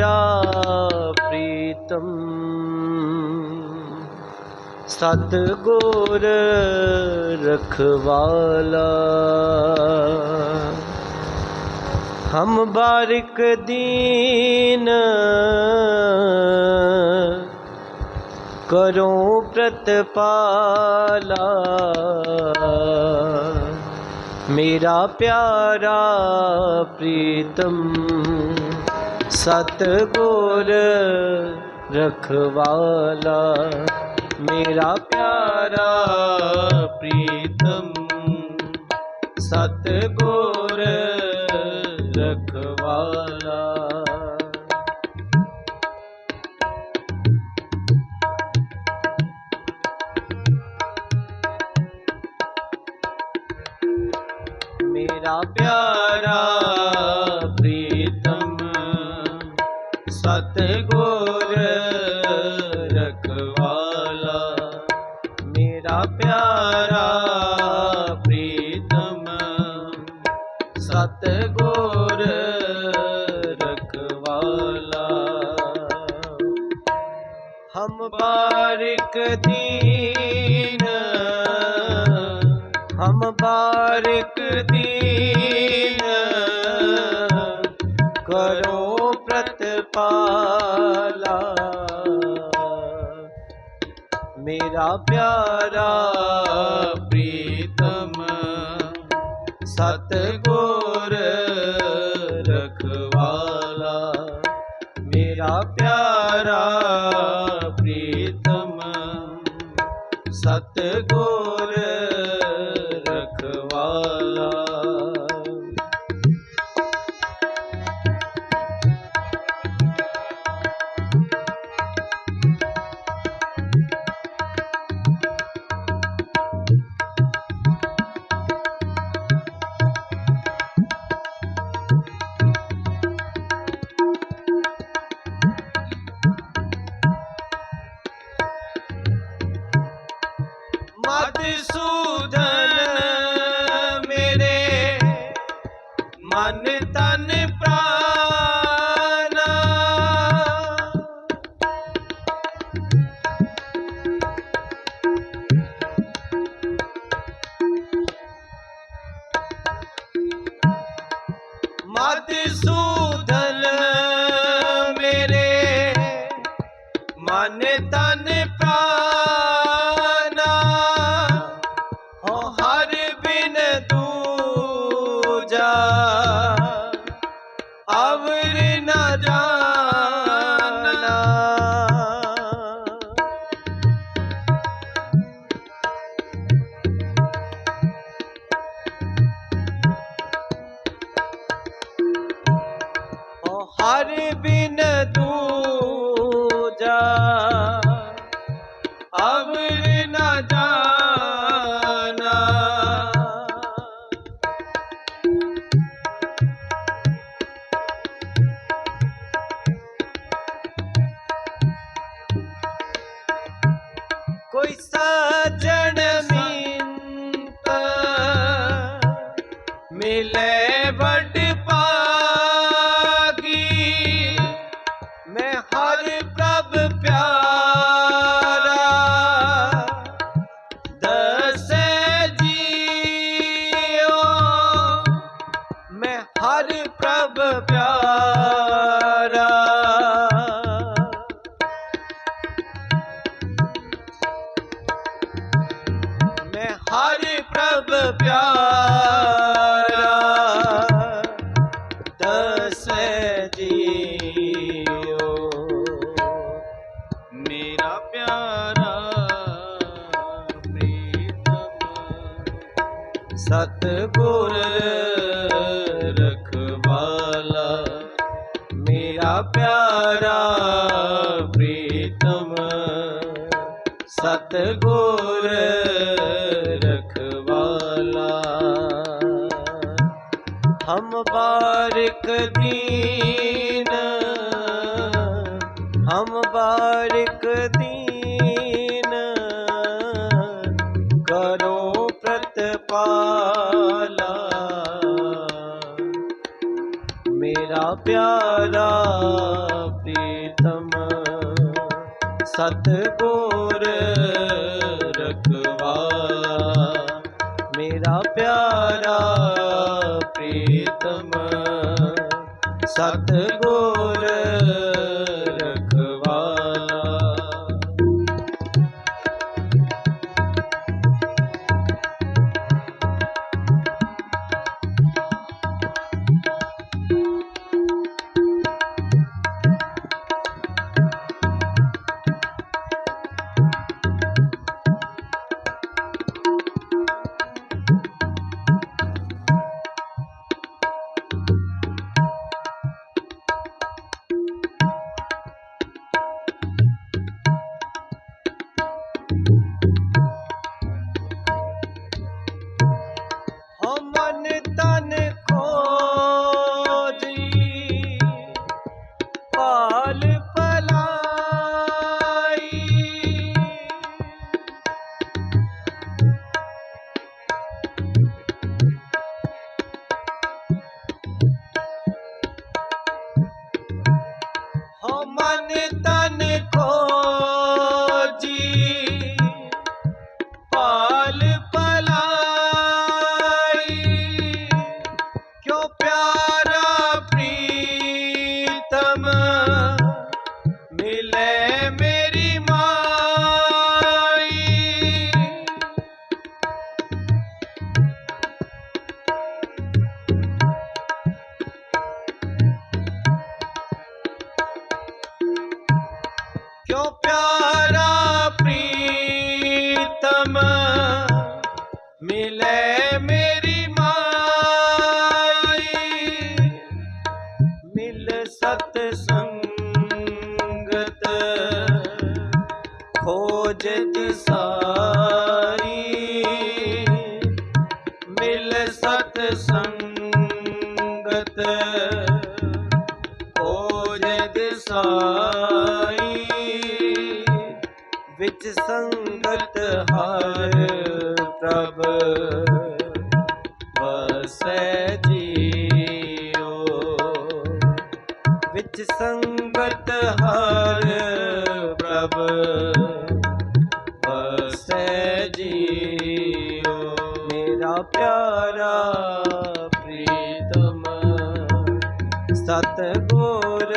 ਰਾ ਪ੍ਰੀਤਮ। ਸਤ ਗੁਰ ਰਖਵਾਲਾ। ਹਮ ਬਾਰਿਕ ਦੀਨ ਕਰੋ ਪ੍ਰਤਪਾਲਾ। ਮੇਰਾ ਪਿਆਰਾ ਪ੍ਰੀਤਮ। ਸਤ ਰਖਵਾਲਾ। ਮੇਰਾ ਪਿਆਰਾ ਪ੍ਰੀਤਮ ਸਤ ਰਖਵਾਲਾ। ਮੇਰਾ ਪਿਆਰਾ ਸਤ ਰਖਵਾਲਾ। ਮੇਰਾ ਪਿਆਰਾ ਪ੍ਰੀਤਮ ਸਤ ਰਖਵਾਲਾ। ਹਮ ਬਾਰਿਕ ਦੀਨ ਹਮ ਬਾਰਿਕ ਦੀਨ ਮੇਰਾ ਪਿਆਰਾ ਪ੍ਰੀਤਮ ਸਤ ਗੁਰ ਮਧੂਸੂਦਨ ਮੇਰੇ। ਮਨ ਤਨ ਪ੍ਰਾਨ। ਮਧੂਸੂਦਨ ਮੇਰੇ। ਮਨ ਕੋਈ ਸਾਜਣ ਮਿੰਤ ਮਿਲੇ ਵੱਡ ਸਤ ਗੁਰ ਰਖਵਾਲਾ। ਮੇਰਾ ਪਿਆਰਾ ਪ੍ਰੀਤਮ ਸਤਗੁਰ ਰਖਵਾਲਾ। ਹਮ ਬਾਰਿਕ ਦੀ ਰਖਵਾਲਾ ਮੇਰਾ ਪਿਆਰਾ ਪ੍ਰੀਤਮ ਸਤਿਗੁਰ ਤਨ ਖੋਜੀ ਖੋਜ ਦਿਸਾਰੀ ਮਿਲ ਸਤ ਸੰਗਤ ਖੋਜ ਸਾਈ ਵਿੱਚ ਸੰਗਤ ਹਰ ਪ੍ਰਭ ਵਸੈ ਜੀਓ। ਵਿੱਚ ਸੰਗਤ ਹਰ ਪ੍ਰਭ ਪਿਆਰਾ ਪ੍ਰੀਤਮ। ਸਤਿਗੁਰ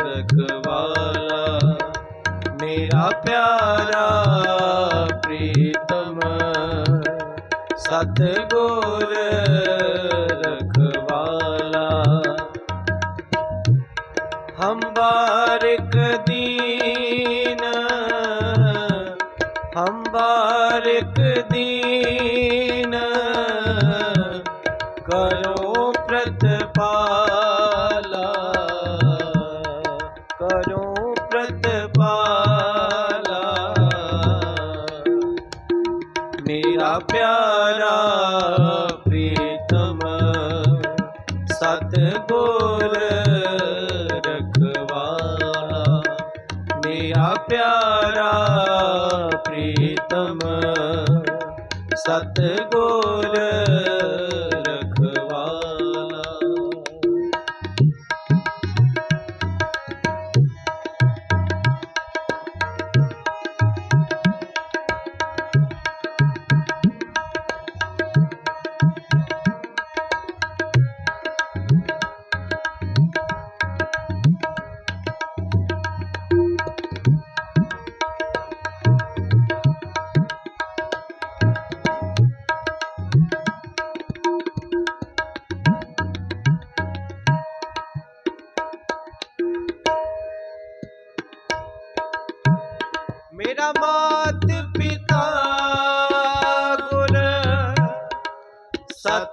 ਰਖਵਾਲਾ। ਮੇਰਾ ਪਿਆਰਾ ਪ੍ਰੀਤਮ। ਸਤਿਗੁਰ ਰਖਵਾਲਾ ਸਤਿਗੁਰ।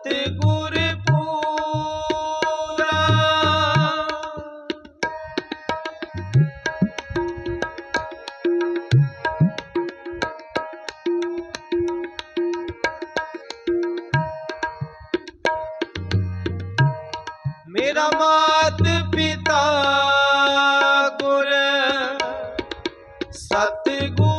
ਸਤਿਗੁਰ ਪੂਰਾ ਮੇਰਾ ਮਾਤ ਪਿਤਾ ਗੁਰ ਸਤਿਗੁਰ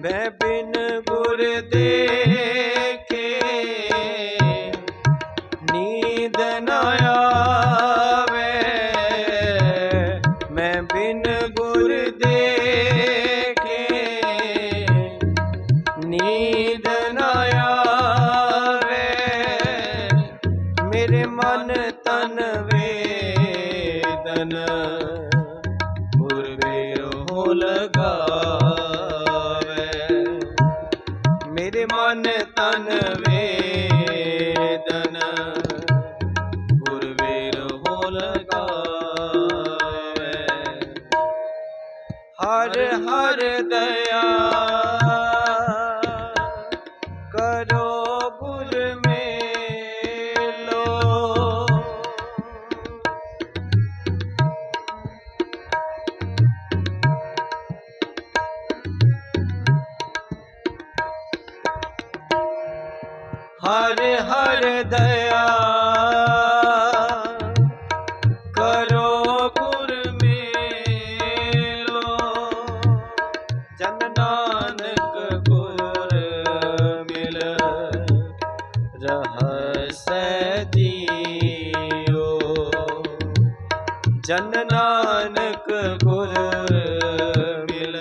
ਮੈਂ ਬਿਨ ਗੁਰ ਦੇਖੇ ਨੀਂਦ ਨ ਆਵੇ। ਮੈਂ ਬਿਨ ਗੁਰ ਦੇਖੇ ਨੀਂਦ ਨਾ ਆਵੇ। ਮੇਰੇ ਮਨ ਤਨ ਵੇਦਨ ਗੁਰਵੇ ਹੋ ਲਗਾ ਤਨ ਵੇਦਨ ਗੁਰਵੇ ਹੋ ਲਗਾਵੇ ਹਰ ਹਰ ਦਇਆ ਕਰੋ ਗੁਰ ਮੇਲੋ। ਜਨ ਨਾਨਕ ਗੁਰ ਮਿਲ ਰਹਸੈ ਜੀਓ ਜਨ ਨਾਨਕ ਗੁਰ ਮਿਲ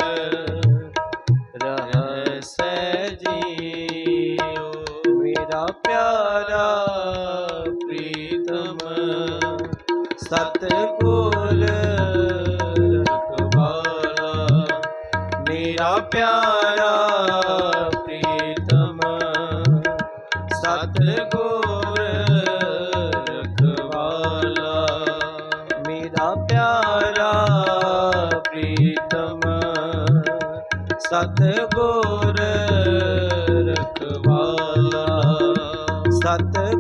ਰਹਸੈ ਜੀਓ ਮੇਰਾ ਪਿਆਰਾ ਸਤਿਗੁਰ ਰਖਵਾਲਾ। ਮੇਰਾ ਪਿਆਰਾ ਪ੍ਰੀਤਮ ਸਤਿਗੁਰ ਰਖਵਾਲਾ। ਮੇਰਾ ਪਿਆਰਾ ਪ੍ਰੀਤਮ ਸਤਿਗੁਰ ਰਖਵਾਲਾ। ਸਤਿਗੁਰ